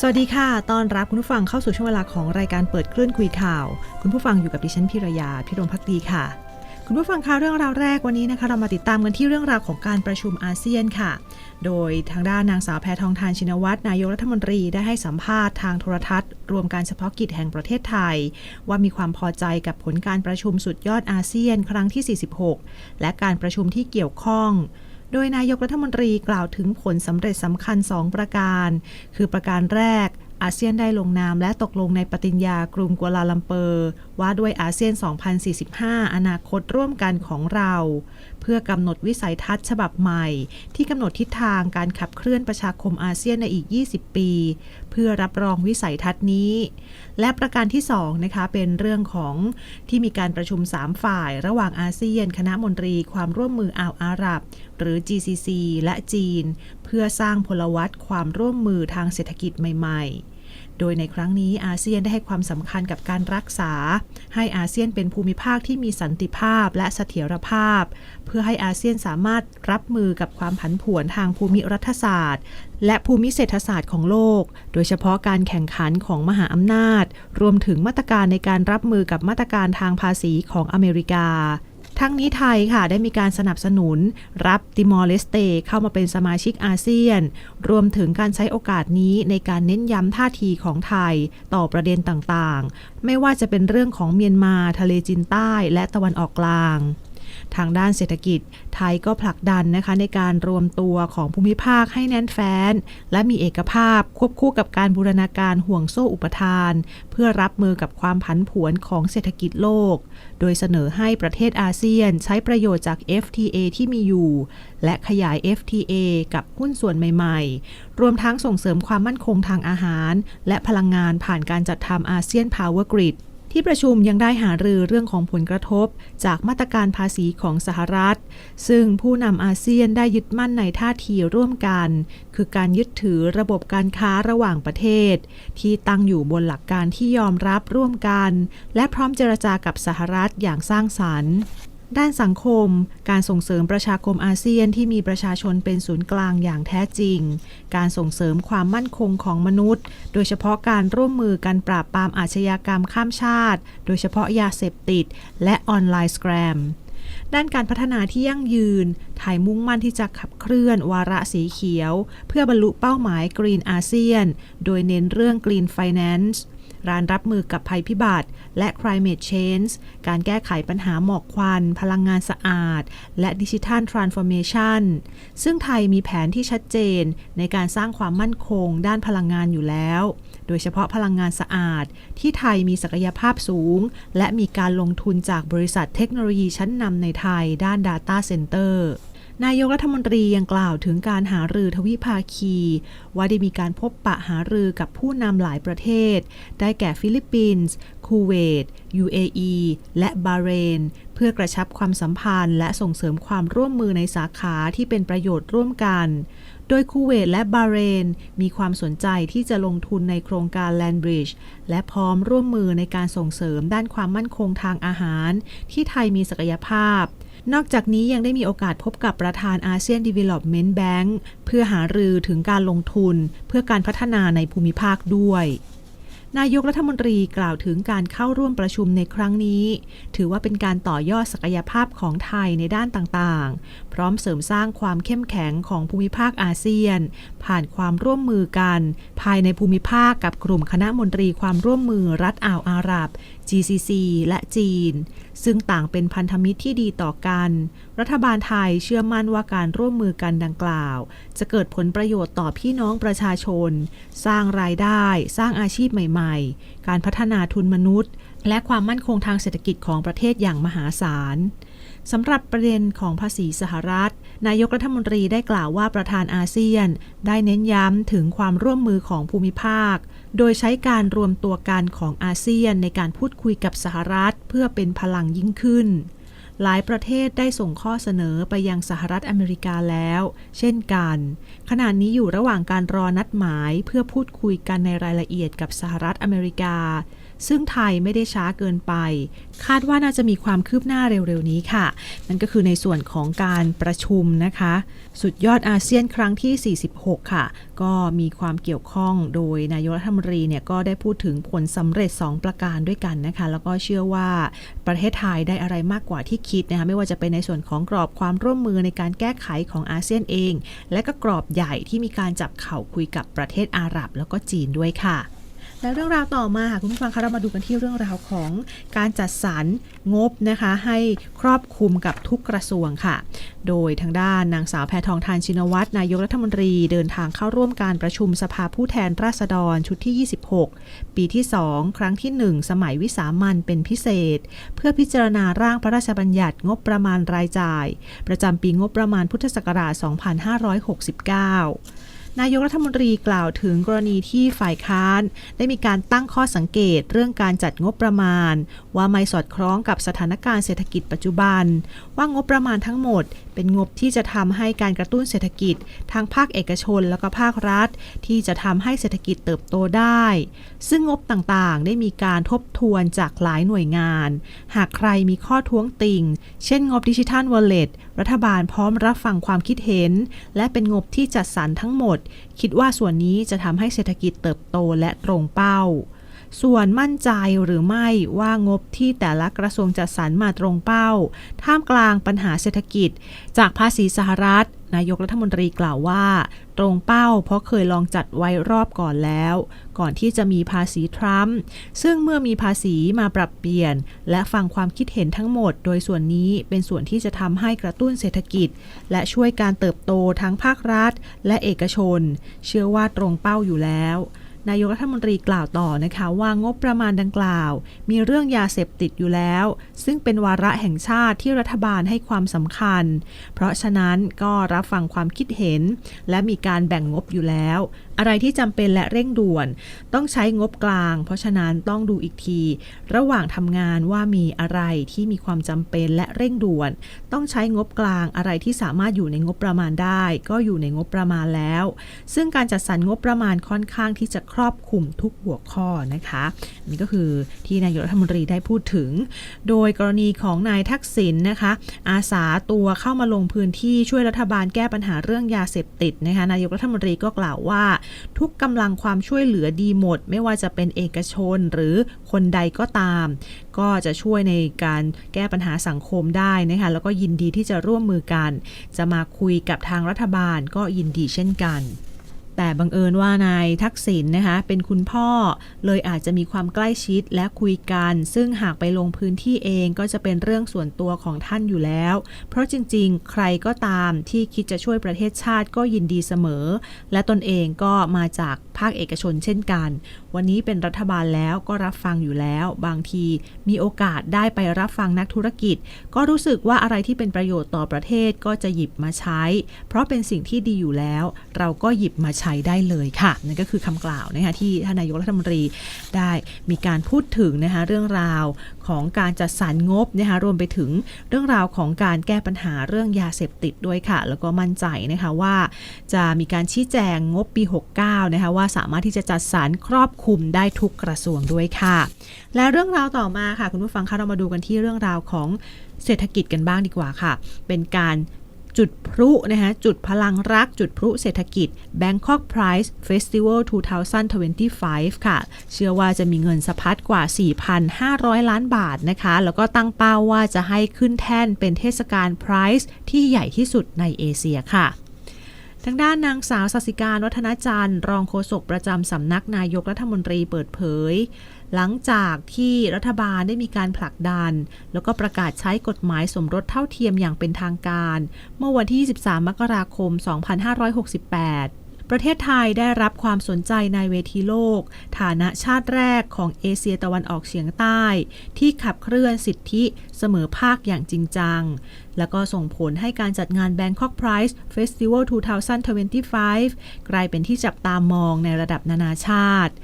สวัสดีค่ะ ตอนรับคุณผู้ฟังเข้าสู่ช่วงเวลาของรายการเปิดคลื่นคุยข่าว คุณผู้ฟังอยู่กับดิฉันพิรยาพิรมพักดีค่ะ คุณผู้ฟังคะเรื่องราวแรกวันนี้นะคะ เรามาติดตามกันที่เรื่องราวของการประชุมอาเซียนค่ะ โดยทางด้านนางสาวแพทองทานชินวัตรนายกรัฐมนตรีได้ให้สัมภาษณ์ทางโทรทัศน์ รวมการเฉพาะกิจแห่งประเทศไทย ว่ามีความพอใจกับผลการประชุมสุดยอดอาเซียนครั้งที่ 46 และการประชุมที่เกี่ยวข้อง โดยนายกรัฐมนตรีกล่าวถึงผลสำเร็จสำคัญ 2 ประการ คือประการแรก อาเซียนได้ลงนามและตกลงในปฏิญญากรุงกัวลาลัมเปอร์ ว่าด้วยอาเซียน 2045 อนาคตร่วมกันของเรา เพื่อกำหนดวิสัยทัศน์ฉบับใหม่ ที่กำหนดทิศทางการขับเคลื่อนประชาคมอาเซียนในอีก 20 ปี เพื่อรับรองวิสัยทัศน์นี้ และประการที่2นะคะเป็นเรื่องของที่มีการประชุม 3 ฝ่ายระหว่างอาเซียน คณะมนตรีความร่วมมืออ่าวอาหรับ หรือ GCC และจีน เพื่อสร้างพลวัตความร่วมมือทางเศรษฐกิจใหม่ ๆ โดยในครั้งนี้อาเซียนได้ให้ความสำคัญกับการรักษา ให้อาเซียนเป็นภูมิภาคที่มีสันติภาพและเสถียรภาพ เพื่อให้อาเซียนสามารถรับมือกับความผันผวนทางภูมิรัฐศาสตร์ และภูมิเศรษฐศาสตร์ของโลก โดยเฉพาะการแข่งขันของมหาอำนาจ รวมถึงมาตรการในการรับมือกับมาตรการทางภาษีของอเมริกา ทั้งนี้ไทยค่ะได้มีการสนับสนุนรับติมอร์เลสเตเข้ามาเป็นสมาชิกอาเซียน รวมถึงการใช้โอกาสนี้ในการเน้นย้ำท่าทีของไทยต่อประเด็นต่างๆ ไม่ว่าจะเป็นเรื่องของเมียนมาทะเลจีนใต้และตะวันออกกลาง ทางด้านเศรษฐกิจ ไทยก็ผลักดันนะคะในการรวมตัวของภูมิภาคให้แน่นแฟ้น และมีเอกภาพควบคู่กับการบูรณาการห่วงโซ่อุปทาน เพื่อรับมือกับความผันผวนของเศรษฐกิจโลก โดยเสนอให้ประเทศอาเซียนใช้ประโยชน์จาก FTA ที่มีอยู่ และขยาย FTA กับหุ้นส่วนใหม่ ๆ รวมทั้งส่งเสริมความมั่นคงทางอาหาร และพลังงานผ่านการจัดทำอาเซียน Power Grid ที่ประชุมยังได้หารือเรื่องของผลกระทบ จากมาตรการภาษีของสหรัฐ ซึ่งผู้นำอาเซียนได้ยึดมั่นในท่าทีร่วมกัน คือการยึดถือระบบการค้าระหว่างประเทศ ที่ตั้งอยู่บนหลักการที่ยอมรับร่วมกัน และพร้อมเจรจากับสหรัฐอย่างสร้างสรรค์ ด้านสังคม การส่งเสริมประชาคมอาเซียนที่มีประชาชนเป็นศูนย์กลางอย่างแท้จริง การส่งเสริมความมั่นคงของมนุษย์ โดยเฉพาะการร่วมมือกันปราบปรามอาชญากรรมข้ามชาติ โดยเฉพาะยาเสพติด และออนไลน์สแกรม ด้านการพัฒนาที่ยั่งยืน ไทยมุ่งมั่นที่จะขับเคลื่อนวาระสีเขียว เพื่อบรรลุเป้าหมาย Green ASEAN โดยเน้นเรื่อง Green Finance การรับมือกับภัยพิบัติและ climate change การแก้ไขปัญหาหมอกควัน พลังงานสะอาด และดิจิทัล transformation ซึ่งไทยมีแผนที่ชัดเจนในการสร้างความมั่นคงด้านพลังงานอยู่แล้ว โดยเฉพาะพลังงานสะอาด ที่ไทยมีศักยภาพสูง และมีการลงทุนจากบริษัทเทคโนโลยีชั้นนำในไทยด้าน Data Center นายกรัฐมนตรียังกล่าวถึงการหารือทวิภาคี ว่าได้มีการพบปะหารือกับผู้นำหลายประเทศ ได้แก่ฟิลิปปินส์ คูเวต UAE และบาเรน เพื่อกระชับความสัมพันธ์ และส่งเสริมความร่วมมือในสาขาที่เป็นประโยชน์ร่วมกัน โดยคูเวตและบาเรน มีความสนใจที่จะลงทุนในโครงการแลนบริดจ์และพร้อมร่วมมือในการส่งเสริมด้านความมั่นคงทางอาหาร ที่ไทยมีศักยภาพ นอกจากนี้ยังได้มีโอกาสพบกับประธานอาเซียนดีเวล็อปเมนต์แบงค์เพื่อหารือถึงการลงทุนเพื่อการพัฒนาในภูมิภาคด้วย นายกรัฐมนตรีกล่าวถึงการเข้าร่วมประชุมในครั้งนี้ ถือว่าเป็นการต่อยอดศักยภาพของไทยในด้านต่างๆ พร้อมเสริมสร้างความเข้มแข็งของภูมิภาคอาเซียน ผ่านความร่วมมือกัน ภายในภูมิภาคกับกลุ่มคณะมนตรีความร่วมมือรัฐอ่าวอาหรับ GCC และจีน ซึ่งต่างเป็นพันธมิตรที่ดีต่อกัน รัฐบาลไทยเชื่อมั่นว่าการร่วมมือกันดังกล่าว จะเกิดผลประโยชน์ต่อพี่น้องประชาชน สร้างรายได้ สร้างอาชีพใหม่ๆ การพัฒนาทุนมนุษย์ และความมั่นคงทางเศรษฐกิจของประเทศอย่างมหาศาล สำหรับประเด็นของภาษีสหรัฐ นายกรัฐมนตรีได้กล่าวว่าประธานอาเซียน ได้เน้นย้ำถึงความร่วมมือของภูมิภาค โดยใช้การรวมตัวกันของอาเซียนในการพูดคุยกับสหรัฐ เพื่อเป็นพลังยิ่งขึ้น หลายประเทศได้ส่งข้อเสนอไปยังสหรัฐอเมริกาแล้ว เช่นกัน ขณะนี้อยู่ระหว่างการรอนัดหมายเพื่อพูดคุยกันในรายละเอียดกับสหรัฐอเมริกา ซึ่งไทยไม่ได้ช้าเกินไป คาดว่าน่าจะมีความคืบหน้าเร็วๆนี้ค่ะ นั่นก็คือในส่วนของการประชุมนะคะ สุดยอดอาเซียนครั้งที่ 46 ค่ะ ก็มีความเกี่ยวข้องโดยนายกรัฐมนตรีเนี่ยก็ได้พูดถึงผลสำเร็จ 2 ประการด้วยกันนะคะ แล้วก็เชื่อว่าประเทศไทยได้อะไรมากกว่าที่คิดนะคะไม่ว่าจะเป็นในส่วนของกรอบความร่วมมือในการแก้ไขของอาเซียนเอง และก็กรอบใหญ่ที่มีการจับเข่าคุยกับประเทศอาหรับแล้วก็จีนด้วยค่ะ และเรื่องราวต่อมาค่ะคุณผู้ฟังคะเรามาดูกันที่เรื่องราวของการจัดสรรงบนะคะให้ครอบคลุมกับทุกกระทรวงค่ะ โดยทางด้านนางสาวแพทองทานชินวัตรนายกรัฐมนตรีเดินทางเข้าร่วมการประชุมสภาผู้แทนราษฎรชุดที่ 26 ปีที่ 2 ครั้งที่ 1 สมัยวิสามันเป็นพิเศษ เพื่อพิจารณาร่างพระราชบัญญัติงบประมาณรายจ่าย ประจำปีงบประมาณพุทธศักราช 2569 นายกรัฐมนตรีกล่าวถึงกรณีที่ฝ่ายค้าน ได้มีการตั้งข้อสังเกตเรื่องการจัดงบประมาณ ว่าไม่สอดคล้องกับสถานการณ์เศรษฐกิจปัจจุบัน ว่างบประมาณทั้งหมด เป็นงบที่จะทำให้การกระตุ้นเศรษฐกิจทางภาคเอกชนแล้วก็ภาครัฐ ที่จะทำให้เศรษฐกิจเติบโตได้ ซึ่งงบต่างๆ ได้มีการทบทวนจากหลายหน่วยงาน หากใครมีข้อท้วงติงเช่นงบดิจิทัลวอลเล็ตรัฐบาลพร้อมรับฟังความคิดเห็น และเป็นงบที่จัดสรรทั้งหมด คิดว่าส่วนนี้จะทำให้เศรษฐกิจเติบโตและตรงเป้า ส่วนมั่นใจหรือไม่ว่างบที่แต่ละกระทรวงจัดสรรมาตรงเป้า ท่ามกลางปัญหาเศรษฐกิจ จากภาษีสหรัฐ นายกรัฐมนตรีกล่าวว่า ตรงเป้าเพราะเคยลองจัดไว้รอบก่อนแล้ว ก่อนที่จะมีภาษีทรัมป์ซึ่งเมื่อมีภาษีมาปรับเปลี่ยน และฟังความคิดเห็นทั้งหมด โดยส่วนนี้เป็นส่วนที่จะทำให้กระตุ้นเศรษฐกิจ และช่วยการเติบโตทั้งภาครัฐ และเอกชน เชื่อว่าตรงเป้าอยู่แล้ว นายกรัฐมนตรีกล่าวต่อนะคะว่างบประมาณดังกล่าว มีเรื่องยาเสพติดอยู่แล้ว ซึ่งเป็นวาระแห่งชาติที่รัฐบาลให้ความสำคัญ เพราะฉะนั้นก็รับฟังความคิดเห็น และมีการแบ่งงบอยู่แล้ว อะไรที่จำเป็นและเร่งด่วน ต้องใช้งบกลาง เพราะฉะนั้นต้องดูอีกที ระหว่างทำงานว่ามีอะไรที่มีความจำเป็นและเร่งด่วน ต้องใช้งบกลางอะไรที่สามารถอยู่ในงบประมาณได้ ก็อยู่ในงบประมาณแล้ว ซึ่งการจัดสรรงบประมาณค่อนข้างที่จะครอบคลุมทุกหัวข้อนะคะนี่ก็คือที่นายกรัฐมนตรีได้พูดถึง โดยกรณีของนายทักษิณนะคะ อาสาตัวเข้ามาลงพื้นที่ช่วยรัฐบาลแก้ปัญหาเรื่องยาเสพติดนะคะนายกรัฐมนตรีก็กล่าวว่าทุกกำลังความช่วยเหลือดีหมด ไม่ว่าจะเป็นเอกชนหรือคนใดก็ตาม ก็จะช่วยในการแก้ปัญหาสังคมได้นะคะแล้วก็ยินดีที่จะร่วมมือกัน จะมาคุยกับทางรัฐบาลก็ยินดีเช่นกัน แต่บังเอิญว่านายทักษิณนะคะเป็นคุณพ่อเลยอาจจะมีความใกล้ชิดและคุยกัน ซึ่งหากไปลงพื้นที่เองก็จะเป็นเรื่องส่วนตัวของท่านอยู่แล้ว เพราะจริงๆ ใครก็ตามที่คิดจะช่วยประเทศชาติก็ยินดีเสมอ และตนเองก็มาจากภาคเอกชนเช่นกัน วันนี้เป็นรัฐบาลแล้วก็รับฟังอยู่แล้ว บางทีมีโอกาสได้ไปรับฟังนักธุรกิจ ก็รู้สึกว่าอะไรที่เป็นประโยชน์ต่อประเทศก็จะหยิบมาใช้ เพราะเป็นสิ่งที่ดีอยู่แล้ว เราก็หยิบมาใช้ได้เลยค่ะนั่นก็คือคำกล่าวนะคะที่ท่านนายกรัฐมนตรีได้มีการพูดถึงนะคะเรื่องราว ของการจัดสรรงบนะคะรวมไปถึงเรื่องราวของการแก้ปัญหาเรื่องยาเสพติดด้วยค่ะ แล้วก็มั่นใจนะคะว่าจะมีการชี้แจงงบปี 69 นะคะว่าสามารถที่จะจัดสรรครอบคลุมได้ทุกกระทรวงด้วยค่ะ และเรื่องราวต่อมาค่ะ คุณผู้ฟังคะเรามาดูกันที่เรื่องราวของเศรษฐกิจกันบ้างดีกว่าค่ะ เป็นการ จุดพลุนะคะจุดพลังรักจุดพลุเศรษฐกิจ Bangkok Prize Festival 2025 ค่ะ เชื่อว่าจะมีเงินสะพัดกว่า 4,500 ล้านบาทนะคะ แล้วก็ตั้งเป้าว่าจะให้ขึ้นแท่นเป็นเทศกาล Prize ที่ใหญ่ที่สุดในเอเชียค่ะทางด้านนางสาวสัสิการวัฒนจันทร์ รองโฆษกประจำสำนักนายกรัฐมนตรีเปิดเผย หลังจากที่รัฐบาลได้มีการผลักดัน แล้วก็ประกาศใช้กฎหมายสมรสเท่าเทียมอย่างเป็นทางการ เมื่อวันที่ 23 มกราคม 2568ประเทศไทยได้รับความสนใจในเวทีโลก ฐานะชาติแรกของเอเชียตะวันออกเฉียงใต้ ที่ขับเคลื่อนสิทธิเสมอภาคอย่างจริงจัง แล้วก็ส่งผลให้การจัดงาน Bangkok Prize Festival 2025 กลายเป็นที่จับตามองในระดับนานาชาติ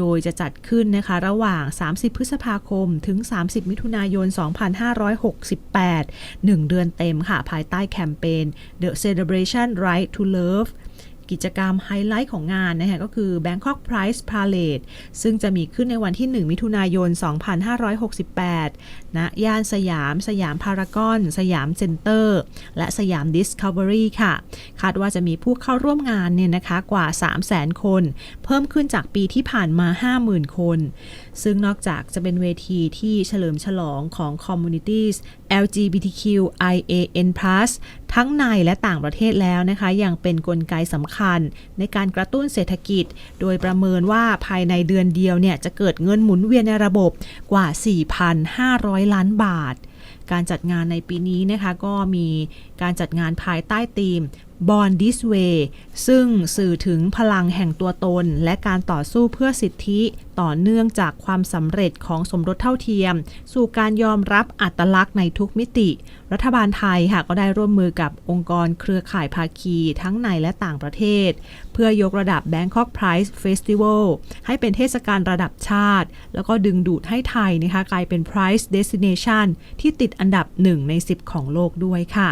โดยจะจัดขึ้นนะคะระหว่าง 30 พฤษภาคม ถึง 30 มิถุนายน 2568 1 เดือนเต็มค่ะ ภายใต้แคมเปญ The Celebration Right to Love กิจกรรมไฮไลท์ของงานนะคะก็คือ Bangkok Prize Parade ซึ่งจะมีขึ้นในวันที่ 1 มิถุนายน 2568ณย่านสยาม สยามพารากอน สยามเซ็นเตอร์ และสยาม Discovery ค่ะ คาดว่าจะมีผู้เข้าร่วมงานเนี่ยนะคะกว่า 300,000 คน เพิ่มขึ้นจากปีที่ผ่านมา 50,000 คน ซึ่งนอกจากจะเป็นเวทีที่เฉลิมฉลองของ Communities LGBTQIAN+ ทั้งในและต่างประเทศแล้วนะคะ ยังเป็นนกลไกสำคัญ ในการกระตุ้นเศรษฐกิจ โดยประเมินว่าภายในเดือนเดียวเนี่ยจะเกิดเงินหมุนเวียนในระบบกว่า 4,500 ล้านบาทการจัดงานในปีนี้นะคะก็มี การจัดงานภายใต้ธีม Born This Way ซึ่งสื่อถึงพลังแห่งตัวตน และการต่อสู้เพื่อสิทธิต่อเนื่องจากความสำเร็จของสมรสเท่าเทียม สู่การยอมรับอัตลักษณ์ในทุกมิติ รัฐบาลไทยค่ะก็ได้ร่วมมือกับองค์กรเครือข่ายภาคีทั้งในและต่างประเทศ เพื่อยกระดับ Bangkok Prize Festival ให้เป็นเทศกาลระดับชาติ แล้วก็ดึงดูดให้ไทยนะคะกลายเป็น Prize Destination ที่ติดอันดับ 1 ใน 10 ของโลกด้วยค่ะ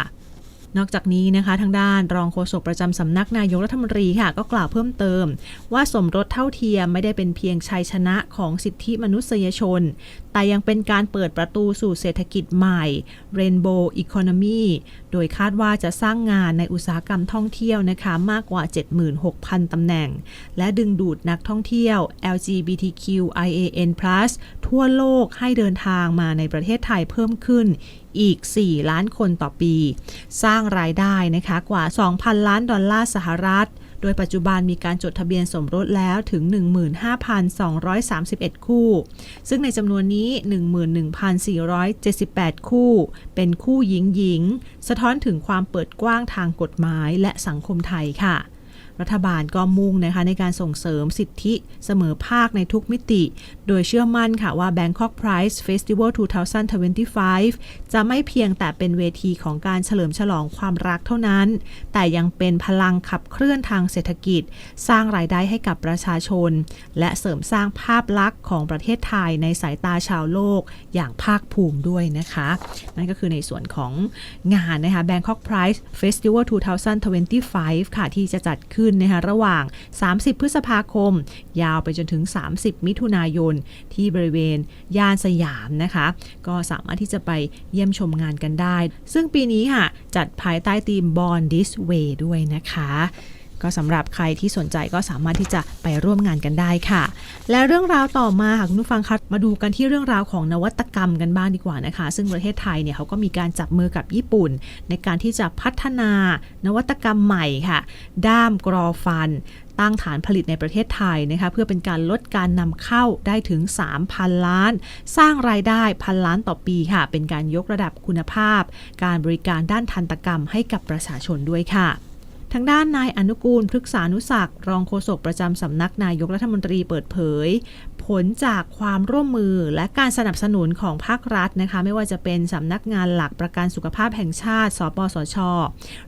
นอกจากนี้นะคะทางด้านรองโฆษกประจำสำนักนายกรัฐมนตรีค่ะก็กล่าวเพิ่มเติม ว่าสมรสเท่าเทียมไม่ได้เป็นเพียงชัยชนะของสิทธิมนุษยชน แต่ยังเป็นการเปิดประตูสู่เศรษฐกิจใหม่ Rainbow Economy โดยคาดว่าจะสร้างงานในอุตสาหกรรมท่องเที่ยวนะคะมากกว่า 76,000 ตำแหน่ง และดึงดูดนักท่องเที่ยว LGBTQIAN+ ทั่วโลกให้เดินทางมาในประเทศไทยเพิ่มขึ้นอีก 4 ล้านคนต่อปี สร้างรายได้นะคะกว่า 2,000 ล้านดอลลาร์สหรัฐ โดยปัจจุบันมีการจดทะเบียนสมรสแล้วถึง 15,231 คู่ ซึ่งในจำนวนนี้ 11,478 คู่ เป็นคู่หญิงหญิง สะท้อนถึงความเปิดกว้างทางกฎหมายและสังคมไทยค่ะ รัฐบาลก็มุ่งนะคะในการส่งเสริมสิทธิเสมอภาคในทุกมิติ โดยเชื่อมั่นค่ะว่า Bangkok Prize Festival 2025 จะไม่เพียงแต่เป็นเวทีของการเฉลิมฉลองความรักเท่านั้น แต่ยังเป็นพลังขับเคลื่อนทางเศรษฐกิจ สร้างรายได้ให้กับประชาชน และเสริมสร้างภาพลักษณ์ของประเทศไทยในสายตาชาวโลกอย่างภาคภูมิด้วยนะคะ นั่นก็คือในส่วนของงานนะคะ Bangkok Prize Festival 2025 ค่ะที่จะจัดขึ้นนะคะระหว่าง 30 พฤษภาคม ยาวไปจนถึง 30 มิถุนายน ที่บริเวณย่านสยามนะคะ ก็สามารถที่จะไปเยี่ยมชมงานกันได้ ซึ่งปีนี้ค่ะ จัดภายใต้ธีม Born This Way ด้วยนะคะ ก็สำหรับใครที่สนใจก็สามารถที่จะไปร่วมงานกันได้ค่ะ และเรื่องราวต่อมาค่ะคุณผู้ฟังคะมาดูกันที่เรื่องราวของนวัตกรรมกันบ้างดีกว่านะคะ ซึ่งประเทศไทยเนี่ยเขาก็มีการจับมือกับญี่ปุ่น ในการที่จะพัฒนานวัตกรรมใหม่ค่ะ ด้ามกรอฟันตั้งฐานผลิตในประเทศไทยนะคะเพื่อเป็นการลดการนำเข้าได้ถึง 3,000 ล้าน สร้างรายได้พันล้านต่อปีค่ะ เป็นการยกระดับคุณภาพ การบริการด้านทันตกรรมให้กับประชาชนด้วยค่ะ ทางด้านนายอนุกูลพฤกษานุศักดิ์รองโฆษกประจำสำนักนายกรัฐมนตรีเปิดเผย ผลจากความร่วมมือและการสนับสนุนของภาครัฐนะคะ ไม่ว่าจะเป็นสำนักงานหลักประกันสุขภาพแห่งชาติ สปสช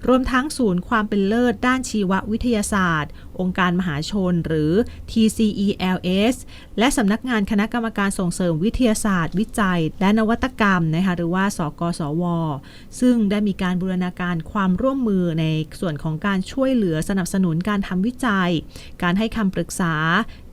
รวมทั้งศูนย์ความเป็นเลิศด้านชีววิทยาศาสตร์ องค์การมหาชนหรือ TCELS และสำนักงานคณะกรรมการส่งเสริมวิทยาศาสตร์ วิจัย และนวัตกรรมนะคะหรือว่า สกสว ซึ่งได้มีการบูรณาการความร่วมมือในส่วนของการช่วยเหลือสนับสนุนการทำวิจัย การให้คำปรึกษา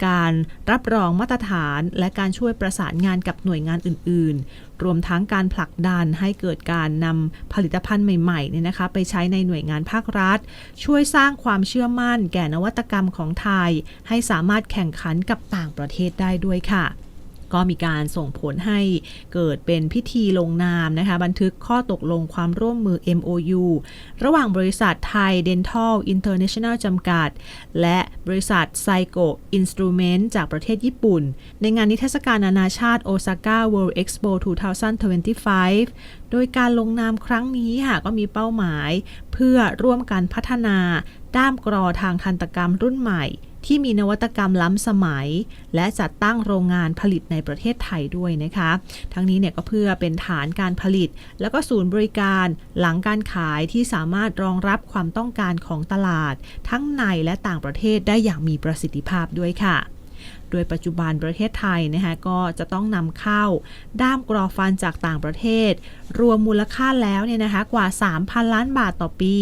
การรับรองมาตรฐาน และการช่วยประสานงานกับหน่วยงานอื่น ๆ รวมทั้งการผลักดันให้เกิดการนำผลิตภัณฑ์ใหม่ๆเนี่ยนะคะไปใช้ในหน่วยงานภาครัฐ ช่วยสร้างความเชื่อมั่นแก่นวัตกรรมของไทย ให้สามารถแข่งขันกับต่างประเทศได้ด้วยค่ะ ก็มีการส่งผลให้เกิดเป็นพิธีลงนามนะคะ บันทึกข้อตกลงความร่วมมือ MOU ระหว่างบริษัทไทย Dental International จำกัด และบริษัท Psycho Instrument จากประเทศญี่ปุ่น ในงานนิทรรศการนานาชาติ Osaka World Expo 2025 โดยการลงนามครั้งนี้ค่ะก็มีเป้าหมาย เพื่อร่วมกันพัฒนาด้ามกรอทางทันตกรรมรุ่นใหม่ ที่มีนวัตกรรมล้ำสมัย และจัดตั้งโรงงานผลิตในประเทศไทยด้วยนะคะ ทั้งนี้เนี่ยก็เพื่อเป็นฐานการผลิต แล้วก็ศูนย์บริการหลังการขายที่สามารถรองรับความต้องการของตลาด ทั้งในและต่างประเทศได้อย่างมีประสิทธิภาพด้วยค่ะ โดยปัจจุบันประเทศไทยนะคะก็จะต้องนำเข้าด้ามกรอฟันจากต่างประเทศ รวมมูลค่าแล้วเนี่ยนะคะกว่า 3,000 ล้านบาทต่อปี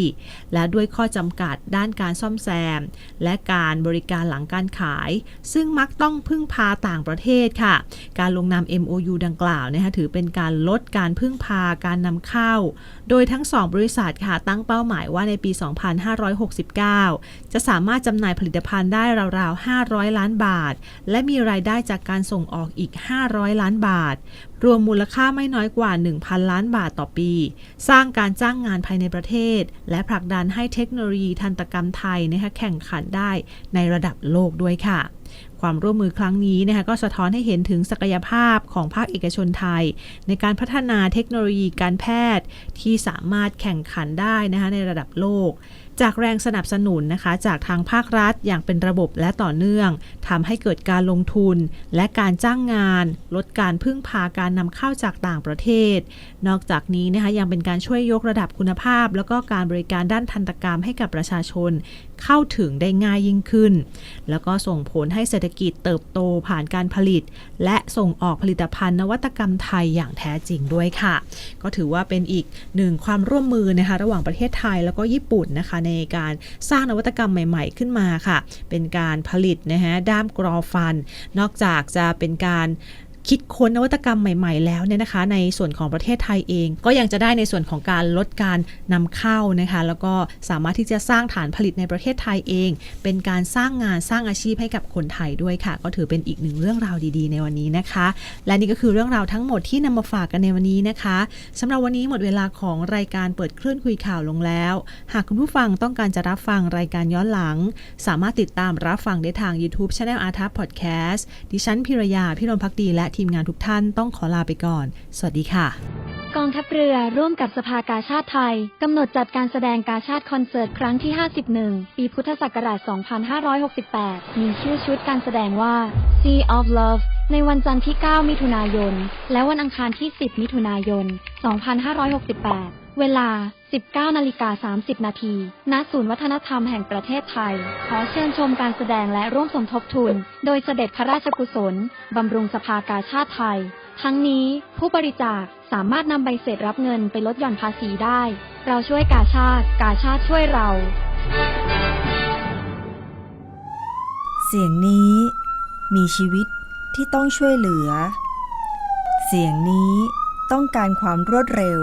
และด้วยข้อจำกัดด้านการซ่อมแซม และการบริการหลังการขาย ซึ่งมักต้องพึ่งพาต่างประเทศค่ะ การลงนาม MOU ดังกล่าวนะคะถือเป็นการลดการพึ่งพาการนำเข้า โดยทั้งสองบริษัทค่ะตั้งเป้าหมายว่าในปี 2569 จะสามารถจำหน่ายผลิตภัณฑ์ได้ราวๆ 500 ล้านบาทและมีรายได้จากการส่งออกอีก 500 ล้านบาท รวมมูลค่าไม่น้อยกว่า 1,000 ล้านบาทต่อปี สร้างการจ้างงานภายในประเทศ และผลักดันให้เทคโนโลยีทันตกรรมไทยนะคะแข่งขันได้ในระดับโลกด้วยค่ะความร่วมมือครั้งนี้นะคะก็สะท้อนให้เห็นถึงศักยภาพของภาคเอกชนไทย ในการพัฒนาเทคโนโลยีการแพทย์ที่สามารถแข่งขันได้นะคะในระดับโลก จากแรงสนับสนุนนะคะ จากทางภาครัฐอย่างเป็นระบบและต่อเนื่องทำให้เกิดการลงทุน และการจ้างงาน ลดการพึ่งพาการนำเข้าจากต่างประเทศ นอกจากนี้นะคะยังเป็นการช่วยยกระดับคุณภาพ แล้วก็การบริการด้านทันตกรรมให้กับประชาชน เข้าถึงได้ง่ายยิ่งขึ้น แล้วก็ส่งผลให้เศรษฐกิจเติบโตผ่านการผลิต และส่งออกผลิตภัณฑ์นวัตกรรมไทยอย่างแท้จริงด้วยค่ะ ก็ถือว่าเป็นอีกหนึ่งความร่วมมือนะคะระหว่างประเทศไทยแล้วก็ญี่ปุ่นนะคะในการสร้างนวัตกรรมใหม่ ๆ ขึ้นมาค่ะ เป็นการผลิตนะฮะด้ามกรอฟัน นอกจากจะเป็นการ คิดค้นนวัตกรรมใหม่ ๆ แล้วเนี่ยนะคะ ในส่วนของประเทศไทยเอง ก็ยังจะได้ในส่วนของการลดการนำเข้านะคะ แล้วก็สามารถที่จะสร้างฐานผลิตในประเทศไทยเอง เป็นการสร้างงานสร้างอาชีพให้กับคนไทยด้วยค่ะ ก็ถือเป็นอีกหนึ่งเรื่องราวดีๆ ในวันนี้นะคะ และนี่ก็คือเรื่องราวทั้งหมดที่นำมาฝากกันในวันนี้นะคะสำหรับวันนี้หมดเวลาของรายการเปิดคลื่นคุยข่าวลงแล้ว หากคุณผู้ฟังต้องการจะรับฟังรายการย้อนหลัง สามารถติดตามรับฟังได้ทาง YouTube Channel a r t a p Podcast ดิฉันพิรยาพิรมพักดีและทีมงานทุกท่านต้องขอลาไปก่อน สวัสดีค่ะ กองทัพเรือร่วมกับสภากาชาติไทย กำหนดจัดการแสดงกาชาติคอนเสิร์ตครั้งที่ 51 ปีพุทธศักราช 2568 มีชื่อชุดการแสดงว่า Sea of Love ในวันจันทร์ที่ 9 มิถุนายน และวันอังคารที่ 10 มิถุนายน 2568 เวลา 19นาฬิกา30 นาที ณ ศูนย์วัฒนธรรมแห่งประเทศไทย ขอเชิญชมการแสดงและร่วมสมทบทุน โดยเสด็จพระราชกุศล บำรุงสภากาชาติไทย ทั้งนี้ผู้บริจาคสามารถนำใบเสร็จรับเงินไปลดหย่อนภาษีได้ เราช่วยกาชาติ กาชาติช่วยเรา เสียงนี้มีชีวิตที่ต้องช่วยเหลือ เสียงนี้ต้องการความรวดเร็ว